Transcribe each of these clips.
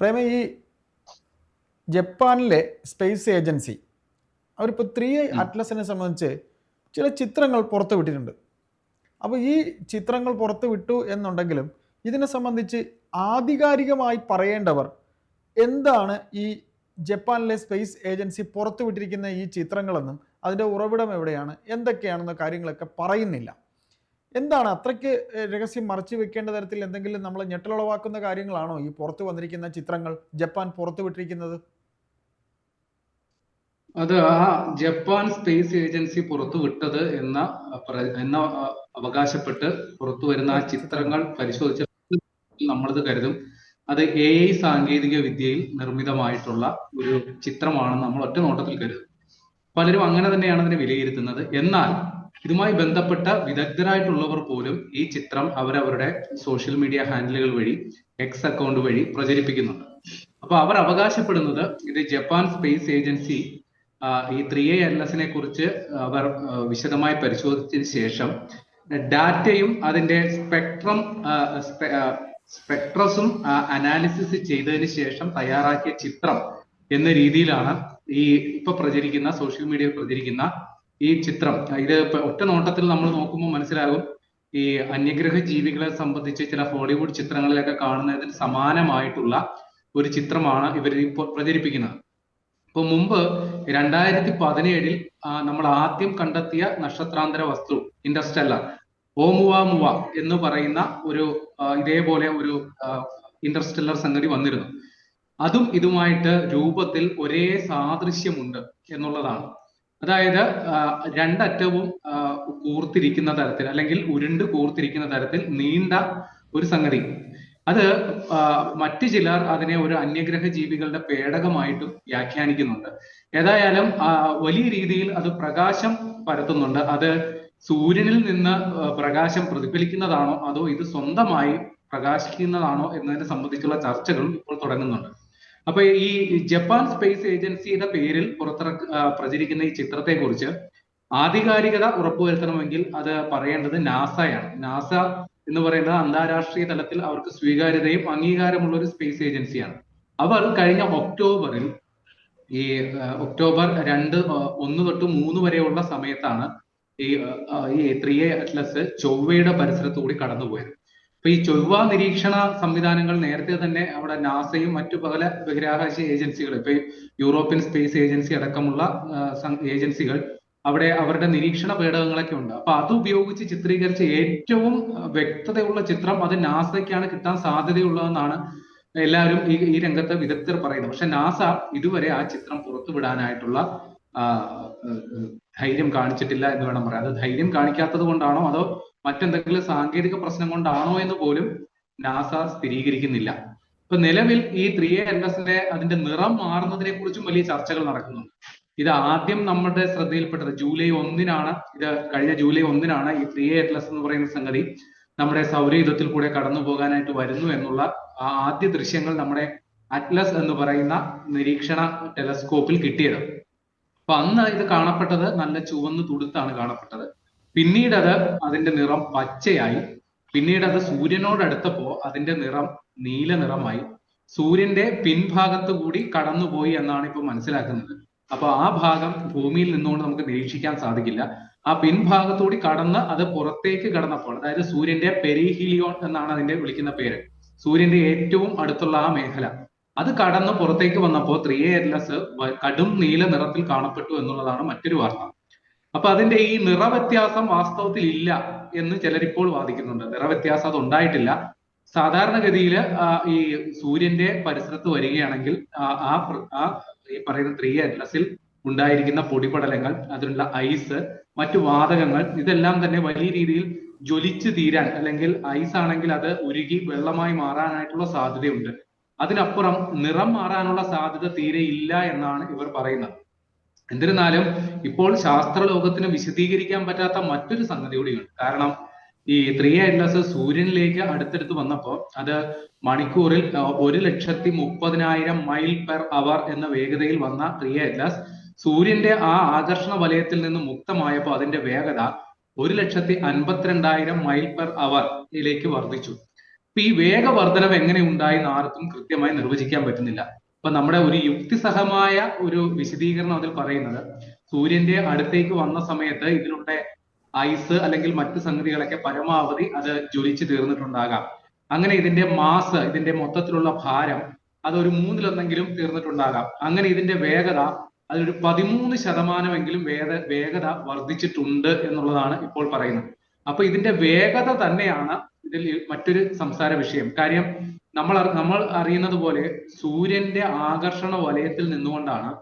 പ്രേമ ഈ ജപ്പാനിലെ space agency അവരിപ്പോൾ ത്രീ അറ്റ്ലസിനെ സംബന്ധിച്ച് ചില ചിത്രങ്ങൾ പുറത്തു വിട്ടിട്ടുണ്ട്. അപ്പോൾ ഈ ചിത്രങ്ങൾ പുറത്തു വിട്ടു എന്നുണ്ടെങ്കിലും ഇതിനെ സംബന്ധിച്ച് ആധികാരികമായി പറയേണ്ടവർ എന്താണ് ഈ ജപ്പാനിലെ സ്പേസ് ഏജൻസി പുറത്തുവിട്ടിരിക്കുന്ന ഈ ചിത്രങ്ങളെന്നും അതിന്റെ ഉറവിടം എവിടെയാണ് എന്തൊക്കെയാണെന്ന കാര്യങ്ങളൊക്കെ പറയുന്നില്ല. എന്താണ് അത്രയ്ക്ക് രഹസ്യം മറച്ചു വെക്കേണ്ട തരത്തിൽ എന്തെങ്കിലും നമ്മൾ ഞെട്ടലുളവാക്കുന്ന കാര്യങ്ങളാണോ ഈ പുറത്തു വന്നിരിക്കുന്ന ചിത്രങ്ങൾ ജപ്പാൻ പുറത്തു പുറത്തുവിട്ടിരിക്കുന്നത് അത് ആ ജപ്പാൻ സ്പേസ് ഏജൻസി പുറത്തു വിട്ടത് എന്ന എന്ന അവകാശപ്പെട്ട് പുറത്തു വരുന്ന ആ ചിത്രങ്ങൾ. പരിശോധിച്ച നമ്മളത് കരുതും. അത് എ ഐ സാങ്കേതിക വിദ്യയിൽ നിർമ്മിതമായിട്ടുള്ള ഒരു ചിത്രമാണെന്ന് നമ്മൾ ഒറ്റ നോട്ടത്തിൽ കരുതും. പലരും അങ്ങനെ തന്നെയാണ് അതിനെ വിലയിരുത്തുന്നത്. എന്നാൽ ഇതുമായി ബന്ധപ്പെട്ട വിദഗ്ധരായിട്ടുള്ളവർ പോലും ഈ ചിത്രം അവരവരുടെ സോഷ്യൽ മീഡിയ ഹാൻഡിലുകൾ വഴി എക്സ് അക്കൗണ്ട് വഴി പ്രചരിപ്പിക്കുന്നുണ്ട്. അപ്പൊ അവർ അവകാശപ്പെടുന്നത് ഇത് ജപ്പാൻ സ്പേസ് ഏജൻസി ഈ ത്രീ എ എൽ എസിനെ കുറിച്ച് അവർ വിശദമായി പരിശോധിച്ചതിന് ശേഷം ഡാറ്റയും അതിന്റെ സ്പെക്ട്രം സ്പെക്ട്രസും അനാലിസിസ് ചെയ്തതിന് ശേഷം തയ്യാറാക്കിയ ചിത്രം എന്ന രീതിയിലാണ് ഈ ഇപ്പൊ പ്രചരിക്കുന്ന സോഷ്യൽ മീഡിയയിൽ പ്രചരിക്കുന്ന ഈ ചിത്രം ഇത് ഒറ്റ നോട്ടത്തിൽ നമ്മൾ നോക്കുമ്പോൾ മനസ്സിലാകും ഈ അന്യഗ്രഹ ജീവികളെ സംബന്ധിച്ച് ചില ഹോളിവുഡ് ചിത്രങ്ങളിലൊക്കെ കാണുന്നതിന് സമാനമായിട്ടുള്ള ഒരു ചിത്രമാണ് ഇവർ പ്രചരിപ്പിക്കുന്നത്. ഇപ്പൊ മുമ്പ് രണ്ടായിരത്തി പതിനേഴിൽ നമ്മൾ ആദ്യം കണ്ടെത്തിയ നക്ഷത്രാന്തര വസ്തു ഇൻഡർസ്റ്റെല്ലർ ഓമുവ മുവ എന്ന് പറയുന്ന ഒരു ഇതേപോലെ ഒരു ഇൻഡർസ്റ്റെല്ലർ സംഗതി വന്നിരുന്നു. അതും ഇതുമായിട്ട് രൂപത്തിൽ ഒരേ സാദൃശ്യമുണ്ട് എന്നുള്ളതാണ്. അതായത് രണ്ടറ്റവും കൂർത്തിരിക്കുന്ന തരത്തിൽ അല്ലെങ്കിൽ ഉരുണ്ട് കൂർത്തിരിക്കുന്ന തരത്തിൽ നീണ്ട ഒരു സംഗതി. അത് മറ്റു ചിലർ അതിനെ ഒരു അന്യഗ്രഹ ജീവികളുടെ പേടകമായിട്ടും വ്യാഖ്യാനിക്കുന്നുണ്ട്. ഏതായാലും വലിയ രീതിയിൽ അത് പ്രകാശം പരത്തുന്നുണ്ട്. അത് സൂര്യനിൽ നിന്ന് പ്രകാശം പ്രതിഫലിക്കുന്നതാണോ അതോ ഇത് സ്വന്തമായി പ്രകാശിക്കുന്നതാണോ എന്നതിനെ സംബന്ധിച്ചുള്ള ചർച്ചകളും ഇപ്പോൾ തുടങ്ങുന്നുണ്ട്. അപ്പൊ ഈ ജപ്പാൻ സ്പേസ് ഏജൻസിയുടെ പേരിൽ പുറത്തിറക്ക പ്രചരിക്കുന്ന ഈ ചിത്രത്തെ കുറിച്ച് ആധികാരികത ഉറപ്പുവരുത്തണമെങ്കിൽ അത് പറയേണ്ടത് നാസയാണ്. നാസ എന്ന് പറയുന്നത് അന്താരാഷ്ട്രീയ തലത്തിൽ അവർക്ക് സ്വീകാര്യതയും അംഗീകാരമുള്ള ഒരു സ്പേസ് ഏജൻസിയാണ്. അവർ കഴിഞ്ഞ ഒക്ടോബറിൽ ഈ ഒക്ടോബർ രണ്ട് ഒന്ന് തൊട്ട് മൂന്ന് വരെയുള്ള സമയത്താണ് ഈ ത്രീ എ അറ്റ്ലസ് ചൊവ്വയുടെ പരിസരത്തുകൂടി കടന്നുപോയത്. അപ്പൊ ഈ ചൊവ്വ നിരീക്ഷണ സംവിധാനങ്ങൾ നേരത്തെ തന്നെ അവിടെ നാസയും മറ്റു പല ബഹിരാകാശ ഏജൻസികൾ ഇപ്പൊ യൂറോപ്യൻ സ്പേസ് ഏജൻസി അടക്കമുള്ള ഏജൻസികൾ അവിടെ അവരുടെ നിരീക്ഷണ പേടകങ്ങളൊക്കെ ഉണ്ട്. അപ്പൊ അത് ഉപയോഗിച്ച് ചിത്രീകരിച്ച ഏറ്റവും വ്യക്തതയുള്ള ചിത്രം അത് നാസയ്ക്കാണ് കിട്ടാൻ സാധ്യതയുള്ളതെന്നാണ് എല്ലാവരും ഈ ഈ രംഗത്തെ വിദഗ്ധർ പറയുന്നത്. പക്ഷെ നാസ ഇതുവരെ ആ ചിത്രം പുറത്തുവിടാനായിട്ടുള്ള ധൈര്യം കാണിച്ചിട്ടില്ല എന്ന് വേണം പറയാം അത് ധൈര്യം കാണിക്കാത്തത് കൊണ്ടാണോ അതോ മറ്റെന്തെങ്കിലും സാങ്കേതിക പ്രശ്നം കൊണ്ടാണോ എന്ന് പോലും നാസ സ്ഥിരീകരിക്കുന്നില്ല. ഇപ്പൊ നിലവിൽ ഈ ത്രീ എ എസിന്റെ അതിന്റെ നിറം മാറുന്നതിനെ കുറിച്ചും വലിയ ചർച്ചകൾ നടക്കുന്നുണ്ട്. ഇത് ആദ്യം നമ്മുടെ ശ്രദ്ധയിൽപ്പെട്ടത് ജൂലൈ ഒന്നിനാണ്. ഇത് കഴിഞ്ഞ ജൂലൈ ഒന്നിനാണ് ഈ ത്രീ എ എൽ എസ് എന്ന് പറയുന്ന സംഗതി നമ്മുടെ സൗരയുധത്തിൽ കൂടെ കടന്നു പോകാനായിട്ട് വരുന്നു എന്നുള്ള ആ ആദ്യ ദൃശ്യങ്ങൾ നമ്മുടെ അറ്റ്ലസ് എന്ന് പറയുന്ന നിരീക്ഷണ ടെലസ്കോപ്പിൽ കിട്ടിയത്. അപ്പൊ അന്ന് ഇത് കാണപ്പെട്ടത് നല്ല ചുവന്ന് തുടുത്താണ് കാണപ്പെട്ടത്. പിന്നീട് അത് അതിന്റെ നിറം പച്ചയായി. പിന്നീട് അത് സൂര്യനോട് അടുത്തപ്പോ അതിന്റെ നിറം നീല നിറമായി. സൂര്യന്റെ പിൻഭാഗത്ത് കൂടി കടന്നുപോയി എന്നാണ് ഇപ്പൊ മനസ്സിലാക്കുന്നത്. അപ്പൊ ആ ഭാഗം ഭൂമിയിൽ നിന്നുകൊണ്ട് നമുക്ക് നിരീക്ഷിക്കാൻ സാധിക്കില്ല. ആ പിൻഭാഗത്തുകൂടി കടന്ന് അത് പുറത്തേക്ക് കടന്നപ്പോൾ അതായത് സൂര്യന്റെ പെരിഹിലിയോൺ എന്നാണ് അതിന്റെ വിളിക്കുന്ന പേര്. സൂര്യന്റെ ഏറ്റവും അടുത്തുള്ള ആ മേഖല. അത് കടന്ന് പുറത്തേക്ക് വന്നപ്പോൾ ത്രീ എല്ലസ് കടും നീല നിറത്തിൽ കാണപ്പെട്ടു എന്നുള്ളതാണ് മറ്റൊരു വാർത്ത. അപ്പൊ അതിന്റെ ഈ നിറവ്യത്യാസം വാസ്തവത്തിൽ ഇല്ല എന്ന് ചിലരിപ്പോൾ വാദിക്കുന്നുണ്ട്. നിറവ്യത്യാസം അത് ഉണ്ടായിട്ടില്ല. സാധാരണഗതിയിൽ ഈ സൂര്യന്റെ പരിസരത്ത് വരികയാണെങ്കിൽ ആ ആ ഈ പറയുന്ന ത്രീ അറ്റ്ലസിൽ ഉണ്ടായിരിക്കുന്ന പൊടിപടലങ്ങൾ അതിനുള്ള ഐസ് മറ്റു വാതകങ്ങൾ ഇതെല്ലാം തന്നെ വലിയ രീതിയിൽ ജ്വലിച്ചു തീരാൻ അല്ലെങ്കിൽ ഐസ് ആണെങ്കിൽ അത് ഉരുകി വെള്ളമായി മാറാനായിട്ടുള്ള സാധ്യതയുണ്ട്. അതിനപ്പുറം നിറം മാറാനുള്ള സാധ്യത തീരെ ഇല്ല എന്നാണ് ഇവർ പറയുന്നത്. എന്നിരുന്നാലും ഇപ്പോൾ ശാസ്ത്ര ലോകത്തിന് വിശദീകരിക്കാൻ പറ്റാത്ത മറ്റൊരു സംഗതി കൂടിയുണ്ട്. കാരണം ഈ ത്രീ അറ്റ്ലസ് സൂര്യനിലേക്ക് അടുത്തടുത്ത് വന്നപ്പോൾ അത് മണിക്കൂറിൽ ഒരു ലക്ഷത്തി മുപ്പതിനായിരം മൈൽ പെർ അവർ എന്ന വേഗതയിൽ വന്ന ത്രീ അറ്റ്ലസ് സൂര്യന്റെ ആ ആകർഷണ വലയത്തിൽ നിന്ന് മുക്തമായപ്പോൾ അതിന്റെ വേഗത ഒരു ലക്ഷത്തി അൻപത്തിരണ്ടായിരം മൈൽ പെർ അവറിലേക്ക് വർദ്ധിച്ചു. ഈ വേഗവർദ്ധനവ് എങ്ങനെ ഉണ്ടായി എന്ന് ആർക്കും കൃത്യമായി നിർവചിക്കാൻ പറ്റുന്നില്ല. അപ്പൊ നമ്മുടെ ഒരു യുക്തിസഹമായ ഒരു വിശദീകരണം അതിൽ പറയുന്നത് സൂര്യന്റെ അടുത്തേക്ക് വന്ന സമയത്ത് ഇതിലൂടെ ഐസ് അല്ലെങ്കിൽ മറ്റ് സംഗതികളൊക്കെ പരമാവധി അത് ജ്വലിച്ചു തീർന്നിട്ടുണ്ടാകാം. അങ്ങനെ ഇതിന്റെ മാസ് ഇതിന്റെ മൊത്തത്തിലുള്ള ഭാരം അതൊരു മൂന്നിലൊന്നെങ്കിലും തീർന്നിട്ടുണ്ടാകാം. അങ്ങനെ ഇതിന്റെ വേഗത അതിലൊരു പതിമൂന്ന് ശതമാനമെങ്കിലും വേഗ വേഗത വർദ്ധിച്ചിട്ടുണ്ട് എന്നുള്ളതാണ് ഇപ്പോൾ പറയുന്നത്. അപ്പൊ ഇതിന്റെ വേഗത തന്നെയാണ് ഇതിൽ മറ്റൊരു സംസാര വിഷയം. കാര്യം നമ്മൾ നമ്മൾ അറിയുന്നത് പോലെ സൂര്യന്റെ ആകർഷണ വലയത്തിൽ നിന്നുകൊണ്ടാണ്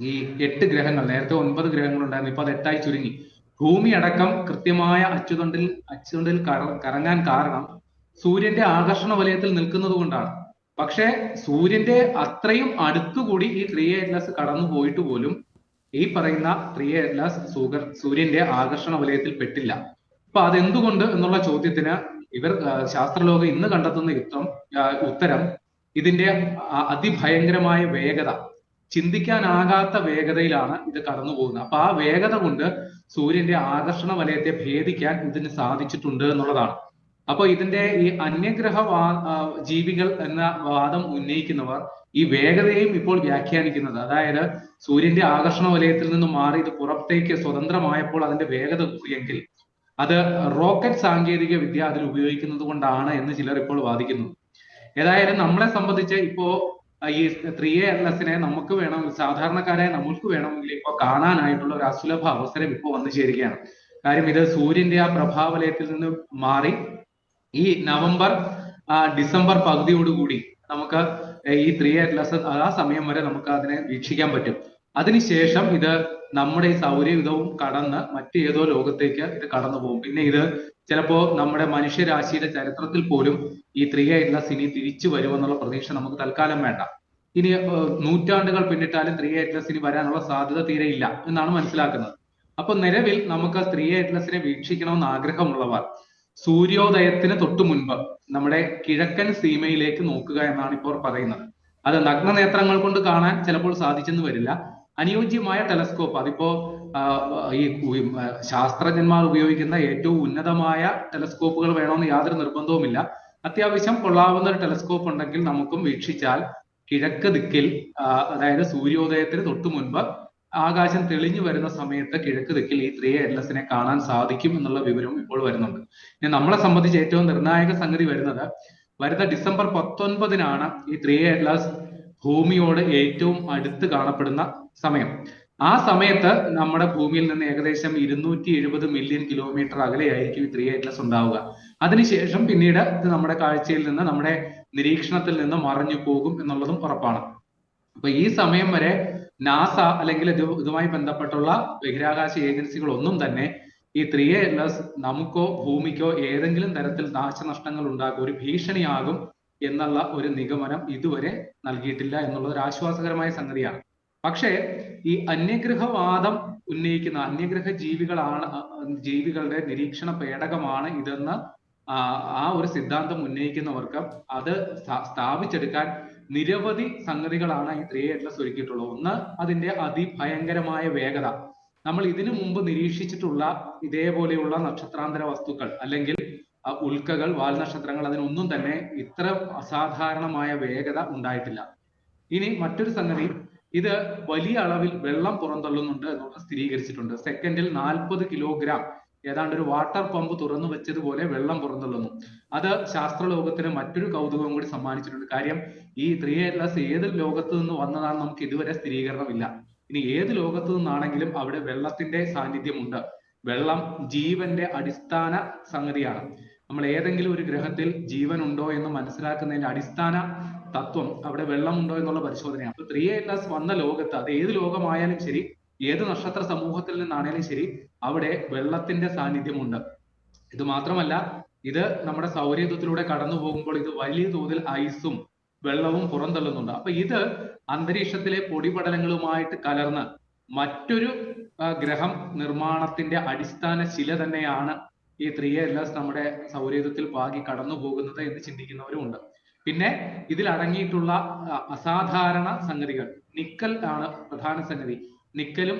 ഈ എട്ട് ഗ്രഹങ്ങൾ നേരത്തെ ഒൻപത് ഗ്രഹങ്ങൾ ഉണ്ടായിരുന്നു ഇപ്പൊ അത് എട്ടായി ചുരുങ്ങി. ഭൂമി അടക്കം കൃത്യമായ അച്ചുതണ്ടിൽ അച്ചുതണ്ടിൽ കറ- കറങ്ങാൻ കാരണം സൂര്യന്റെ ആകർഷണ വലയത്തിൽ നിൽക്കുന്നത് കൊണ്ടാണ്. പക്ഷേ സൂര്യന്റെ അത്രയും അടുത്തുകൂടി ഈ ത്രീ എറ്റ്ലസ് കടന്നു പോയിട്ട് പോലും ഈ പറയുന്ന ത്രീ എറ്റ്ലസ് സൂര്യന്റെ ആകർഷണ വലയത്തിൽ പെട്ടില്ല. അപ്പൊ അതെന്തുകൊണ്ട് എന്നുള്ള ചോദ്യത്തിന് ഇവർ ശാസ്ത്രലോകം ഇന്ന് കണ്ടെത്തുന്ന യുക്തം ഉത്തരം ഇതിന്റെ അതിഭയങ്കരമായ വേഗത ചിന്തിക്കാനാകാത്ത വേഗതയിലാണ് ഇത് കടന്നു പോകുന്നത്. അപ്പൊ ആ വേഗത കൊണ്ട് സൂര്യന്റെ ആകർഷണ വലയത്തെ ഭേദിക്കാൻ ഇതിന് സാധിച്ചിട്ടുണ്ട് എന്നുള്ളതാണ്. അപ്പൊ ഇതിന്റെ ഈ അന്യഗ്രഹ ജീവികൾ എന്ന വാദം ഉന്നയിക്കുന്നവർ ഈ വേഗതയും ഇപ്പോൾ വ്യാഖ്യാനിക്കുന്നത്. അതായത് സൂര്യന്റെ ആകർഷണ വലയത്തിൽ നിന്ന് മാറി ഇത് പുറത്തേക്ക് സ്വതന്ത്രമായപ്പോൾ അതിന്റെ വേഗത കൂടിയെങ്കിൽ അത് റോക്കറ്റ് സാങ്കേതിക വിദ്യ അതിൽ ഉപയോഗിക്കുന്നത് കൊണ്ടാണ് എന്ന് ചിലർ ഇപ്പോൾ വാദിക്കുന്നു. ഏതായാലും നമ്മളെ സംബന്ധിച്ച് ഇപ്പോ ഈ ത്രീ എ എൽ എസിനെ നമുക്ക് വേണം സാധാരണക്കാരായ നമുക്ക് വേണമെങ്കിൽ ഇപ്പൊ കാണാനായിട്ടുള്ള ഒരു അസുലഭ അവസരം ഇപ്പോൾ വന്നു ചേരുകയാണ്. കാര്യം ഇത് സൂര്യന്റെ ആ പ്രഭാവലയത്തിൽ നിന്ന് മാറി ഈ നവംബർ ഡിസംബർ പകുതിയോടുകൂടി നമുക്ക് ഈ ത്രീ എൽ എസ് ആ സമയം വരെ നമുക്ക് അതിനെ വീക്ഷിക്കാൻ പറ്റും. അതിനുശേഷം ഇത് നമ്മുടെ ഈ സൗരയുധവും കടന്ന് മറ്റു ഏതോ ലോകത്തേക്ക് ഇത് കടന്നു പോകും. പിന്നെ ഇത് ചിലപ്പോ നമ്മുടെ മനുഷ്യരാശിയുടെ ചരിത്രത്തിൽ പോലും ഈ ത്രിക എന്ന സിനി തിരിച്ചു വരുമെന്നുള്ള പ്രതീക്ഷ നമുക്ക് തൽക്കാലം വേണ്ട. ഇനി നൂറ്റാണ്ടുകൾ പിന്നിട്ടാലും ത്രീ അറ്റ്ലസ് ഇനി വരാനുള്ള സാധ്യത തീരെ ഇല്ല എന്നാണ് മനസ്സിലാക്കുന്നത്. അപ്പൊ നിലവിൽ നമുക്ക് ത്രീ എറ്റ്ലസിനെ വീക്ഷിക്കണമെന്ന് ആഗ്രഹമുള്ളവർ സൂര്യോദയത്തിന് തൊട്ടു മുൻപ് നമ്മുടെ കിഴക്കൻ സീമയിലേക്ക് നോക്കുക എന്നാണ് ഇപ്പോൾ പറയുന്നത്. അത് നഗ്നനേത്രങ്ങൾ കൊണ്ട് കാണാൻ ചിലപ്പോൾ സാധിച്ചെന്ന് വരില്ല. അനുയോജ്യമായ ടെലസ്കോപ്പ്. അതിപ്പോ ഈ ശാസ്ത്രജ്ഞന്മാർ ഉപയോഗിക്കുന്ന ഏറ്റവും ഉന്നതമായ ടെലസ്കോപ്പുകൾ വേണമെന്ന് യാതൊരു നിർബന്ധവുമില്ല. അത്യാവശ്യം കൊള്ളാവുന്ന ഒരു ടെലസ്കോപ്പ് ഉണ്ടെങ്കിൽ നമുക്കും വീക്ഷിച്ചാൽ കിഴക്ക് ദിക്കിൽ അതായത് സൂര്യോദയത്തിന് തൊട്ടു മുൻപ് ആകാശം തെളിഞ്ഞു വരുന്ന സമയത്ത് കിഴക്ക് ദിക്കിൽ ഈ ത്രീ എൽഎസിനെ കാണാൻ സാധിക്കും എന്നുള്ള വിവരവും ഇപ്പോൾ വരുന്നുണ്ട്. ഇനി നമ്മളെ സംബന്ധിച്ച് ഏറ്റവും നിർണായക സംഗതി വരുന്നത് വരുന്ന ഡിസംബർ പത്തൊൻപതിനാണ് ഈ ത്രീ എൽഎസ് ഭൂമിയോട് ഏറ്റവും അടുത്ത് കാണപ്പെടുന്ന സമയം. ആ സമയത്ത് നമ്മുടെ ഭൂമിയിൽ നിന്ന് ഏകദേശം ഇരുന്നൂറ്റി എഴുപത് മില്യൺ കിലോമീറ്റർ അകലെയായിരിക്കും ഈ ത്രീ ഐറ്റ്ലസ് ഉണ്ടാവുക. അതിനുശേഷം പിന്നീട് ഇത് നമ്മുടെ കാഴ്ചയിൽ നിന്ന് നമ്മുടെ നിരീക്ഷണത്തിൽ നിന്ന് മറഞ്ഞു പോകും എന്നുള്ളതും ഉറപ്പാണ്. അപ്പൊ ഈ സമയം വരെ നാസ അല്ലെങ്കിൽ ഇത് ഇതുമായി ബന്ധപ്പെട്ടുള്ള ബഹിരാകാശ ഏജൻസികളൊന്നും തന്നെ ഈ ത്രീ എൽഎസ് നമുക്കോ ഭൂമിക്കോ ഏതെങ്കിലും തരത്തിൽ നാശനഷ്ടങ്ങൾ ഉണ്ടാക്കും ഒരു ഭീഷണിയാകും എന്നുള്ള ഒരു നിഗമനം ഇതുവരെ നൽകിയിട്ടില്ല എന്നുള്ളത് ഒരു ആശ്വാസകരമായ സംഗതിയാണ്. പക്ഷേ ഈ അന്യഗ്രഹവാദം ഉന്നയിക്കുന്ന അന്യഗ്രഹ ജീവികളാണ് ജീവികളുടെ നിരീക്ഷണ പേടകമാണ് ഇതെന്ന് ആ ഒരു സിദ്ധാന്തം ഉന്നയിക്കുന്നവർക്ക് അത് സ്ഥാപിച്ചെടുക്കാൻ നിരവധി സംഗതികളാണ് ഈ ത്രീ അറ്റ്ലസ് ഒരുക്കിയിട്ടുള്ളത്. ഒന്ന് അതിന്റെ അതിഭയങ്കരമായ വേഗത. നമ്മൾ ഇതിനു മുമ്പ് നിരീക്ഷിച്ചിട്ടുള്ള ഇതേപോലെയുള്ള നക്ഷത്രാന്തര വസ്തുക്കൾ അല്ലെങ്കിൽ ഉൽക്കകൾ വാൽനക്ഷത്രങ്ങൾ അതിനൊന്നും തന്നെ ഇത്ര അസാധാരണമായ വേഗത ഉണ്ടായിട്ടില്ല. ഇനി മറ്റൊരു സംഗതി ഇത് വലിയ അളവിൽ വെള്ളം പുറന്തള്ളുന്നുണ്ട് എന്നുള്ളത് സ്ഥിരീകരിച്ചിട്ടുണ്ട്. സെക്കൻഡിൽ നാൽപ്പത് കിലോഗ്രാം ഏതാണ്ട് ഒരു വാട്ടർ പമ്പ് തുറന്നു വെച്ചതുപോലെ വെള്ളം പുറന്തള്ളുന്നു. അത് ശാസ്ത്രലോകത്തിന് മറ്റൊരു കൗതുകവും കൂടി സമ്മാനിച്ചിട്ടുണ്ട്. കാര്യം ഈ ത്രീ എൽഎസ് ഏത് ലോകത്ത് നിന്ന് വന്നതാണെന്ന് നമുക്ക് ഇതുവരെ സ്ഥിരീകരണമില്ല. ഇനി ഏത് ലോകത്തു നിന്നാണെങ്കിലും അവിടെ വെള്ളത്തിന്റെ സാന്നിധ്യമുണ്ട്. വെള്ളം ജീവന്റെ അടിസ്ഥാന സംഗതിയാണ്. നമ്മൾ ഏതെങ്കിലും ഒരു ഗ്രഹത്തിൽ ജീവൻ ഉണ്ടോ എന്ന് മനസ്സിലാക്കുന്നതിന്റെ അടിസ്ഥാന തത്വം അവിടെ വെള്ളമുണ്ടോ എന്നുള്ള പരിശോധനയാണ്. അപ്പൊ ത്രീ എൽഎസ് വന്ന ലോകത്ത് അത് ഏത് ലോകമായാലും ശരി ഏത് നക്ഷത്ര സമൂഹത്തിൽ നിന്നാണേലും ശരി അവിടെ വെള്ളത്തിന്റെ സാന്നിധ്യമുണ്ട്. ഇത് മാത്രമല്ല ഇത് നമ്മുടെ സൗരയൂഥത്തിലൂടെ കടന്നു പോകുമ്പോൾ ഇത് വലിയ തോതിൽ ഐസും വെള്ളവും പുറന്തള്ളുന്നുണ്ട്. അപ്പൊ ഇത് അന്തരീക്ഷത്തിലെ പൊടിപടലങ്ങളുമായിട്ട് കലർന്ന് മറ്റൊരു ഗ്രഹം നിർമ്മാണത്തിന്റെ അടിസ്ഥാന ശില തന്നെയാണ് ഈ ത്രീ എല്ലാസ് നമ്മുടെ സൗരയൂഥത്തിൽ പാകി കടന്നു പോകുന്നത് എന്ന് ചിന്തിക്കുന്നവരും ഉണ്ട്. പിന്നെ ഇതിൽ അടങ്ങിയിട്ടുള്ള അസാധാരണ സംഗതികൾ. നിക്കൽ ആണ് പ്രധാന സംഗതി. നിക്കലും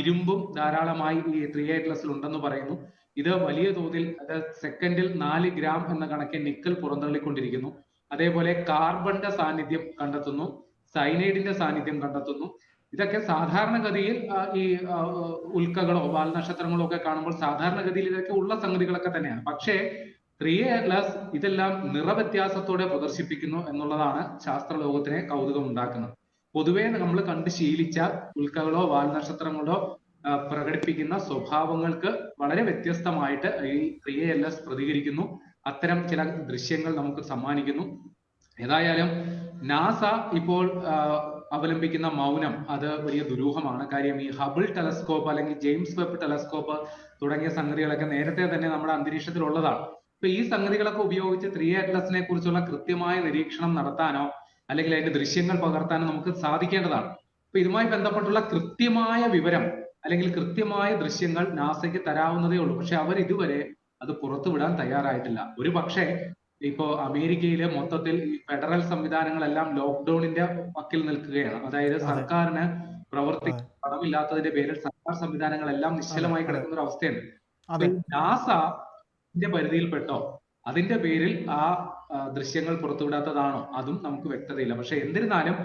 ഇരുമ്പും ധാരാളമായി ഈ ത്രീ എയ്റ്റ്ലസിൽ ഉണ്ടെന്ന് പറയുന്നു. ഇത് വലിയ തോതിൽ അത് സെക്കൻഡിൽ നാല് ഗ്രാം എന്ന കണക്കിൽ നിക്കൽ പുറന്തള്ളിക്കൊണ്ടിരിക്കുന്നു. അതേപോലെ കാർബണിന്റെ സാന്നിധ്യം കണ്ടെത്തുന്നു. സൈനൈഡിന്റെ സാന്നിധ്യം കണ്ടെത്തുന്നു. ഇതൊക്കെ സാധാരണഗതിയിൽ ഗതിയിൽ ഈ ഉൽക്കകളോ വാൽനക്ഷത്രങ്ങളോ ഒക്കെ കാണുമ്പോൾ സാധാരണഗതിയിൽ ഇതൊക്കെ ഉള്ള സംഗതികളൊക്കെ തന്നെയാണ്. പക്ഷേ ത്രീ എയർലെസ് ഇതെല്ലാം നിറവ്യത്യാസത്തോടെ പ്രദർശിപ്പിക്കുന്നു എന്നുള്ളതാണ് ശാസ്ത്രലോകത്തിനെ കൗതുകം ഉണ്ടാക്കുന്നത് പൊതുവേ നമ്മൾ കണ്ട് ശീലിച്ച ഉൽക്കകളോ വാൽനക്ഷത്രങ്ങളോ പ്രകടിപ്പിക്കുന്ന സ്വഭാവങ്ങൾക്ക് വളരെ വ്യത്യസ്തമായിട്ട് ഈ ത്രീ എൽ എസ് പ്രതികരിക്കുന്നു. അത്തരം ചില ദൃശ്യങ്ങൾ നമുക്ക് സമ്മാനിക്കുന്നു. ഏതായാലും നാസ ഇപ്പോൾ അവലംബിക്കുന്ന മൗനം അത് വലിയ ദുരൂഹമാണ്. കാര്യം ഈ ഹബിൾ ടെലസ്കോപ്പ് അല്ലെങ്കിൽ ജെയിംസ് വെബ് ടെലസ്കോപ്പ് തുടങ്ങിയ സംഗതികളൊക്കെ നേരത്തെ തന്നെ നമ്മുടെ അന്തരീക്ഷത്തിൽ ഉള്ളതാണ് ഇപ്പൊ ഈ സംഗതികളൊക്കെ ഉപയോഗിച്ച് ത്രീ അറ്റ്ലസിനെ കുറിച്ചുള്ള കൃത്യമായ നിരീക്ഷണം നടത്താനോ അല്ലെങ്കിൽ അതിന്റെ ദൃശ്യങ്ങൾ പകർത്താനോ നമുക്ക് സാധിക്കേണ്ടതാണ്. അപ്പൊ ഇതുമായി ബന്ധപ്പെട്ടുള്ള കൃത്യമായ വിവരം അല്ലെങ്കിൽ കൃത്യമായ ദൃശ്യങ്ങൾ നാസയ്ക്ക് തരാവുന്നതേ ഉള്ളൂ. പക്ഷെ അവർ ഇതുവരെ അത് പുറത്തുവിടാൻ തയ്യാറായിട്ടില്ല. ഒരു പക്ഷേ ഇപ്പോ അമേരിക്കയിലെ മൊത്തത്തിൽ ഈ ഫെഡറൽ സംവിധാനങ്ങളെല്ലാം ലോക്ക്ഡൌണിന്റെ വക്കിൽ നിൽക്കുകയാണ്. അതായത് അതെ. സർക്കാരിന് പ്രവർത്തി പണമില്ലാത്തതിന്റെ പേരിൽ സർക്കാർ സംവിധാനങ്ങളെല്ലാം നിശ്ചലമായി കിടക്കുന്ന ഒരു അവസ്ഥയുണ്ട് നാസന്റെ നാസ ന്റെ പരിധിയിൽപ്പെട്ടോ അതിന്റെ പേരിൽ ആ, ദൃശ്യങ്ങൾ പുറത്തുവിടാത്തതാണോ? അതും നമുക്ക് വ്യക്തതയില്ല. പക്ഷെ എന്നിരുന്നാലും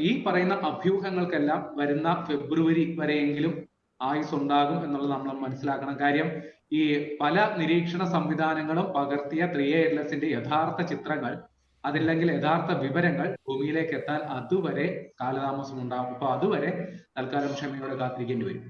ഈ പറയുന്ന അഭ്യൂഹങ്ങൾക്കെല്ലാം വരുന്ന ഫെബ്രുവരി വരെയെങ്കിലും ആയുസ് ഉണ്ടാകും എന്നുള്ളത് നമ്മൾ മനസ്സിലാക്കണം. കാര്യം ഈ പല നിരീക്ഷണ സംവിധാനങ്ങളും പകർത്തിയ ത്രീ എയർലെസിന്റെ യഥാർത്ഥ ചിത്രങ്ങൾ അതില്ലെങ്കിൽ യഥാർത്ഥ വിവരങ്ങൾ ഭൂമിയിലേക്ക് എത്താൻ അതുവരെ കാലതാമസം ഉണ്ടാകും അപ്പൊ അതുവരെ തൽക്കാലം ക്ഷമയോടെ കാത്തിരിക്കേണ്ടി വരും.